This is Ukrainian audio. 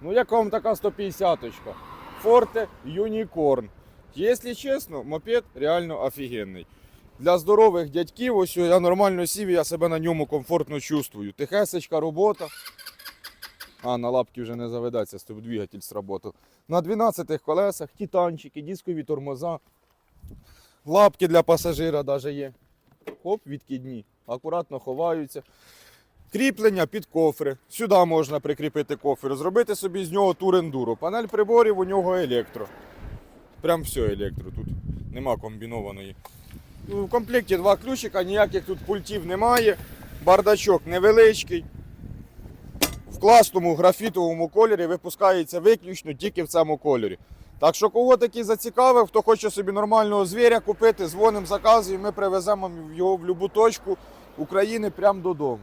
Ну, як вам така 150-очка? Forte Unicorn. Якщо чесно, мопед реально офігенний. Для здорових дядьків, ось я нормально сів, я себе на ньому комфортно чувствую. Тихесечка робота. А, на лапки вже не заведеться, щоб двигатель сработав. На 12 колесах, титанчики, дискові тормоза. Лапки для пасажира навіть є. Хоп, відкидні. Акуратно ховаються. Кріплення під кофри. Сюди можна прикріпити кофр, зробити собі з нього тур-ендуро. Панель приборів у нього електро. Прям все електро тут. Нема комбінованої. Ну, в комплекті два ключика, ніяких тут пультів немає. Бардачок невеличкий. В класному графітовому кольорі випускається виключно тільки в цьому кольорі. Так що кого такий зацікавив, хто хоче собі нормального звіря купити, дзвонимо, заказуємо, ми привеземо його в будь-яку точку України прямо додому.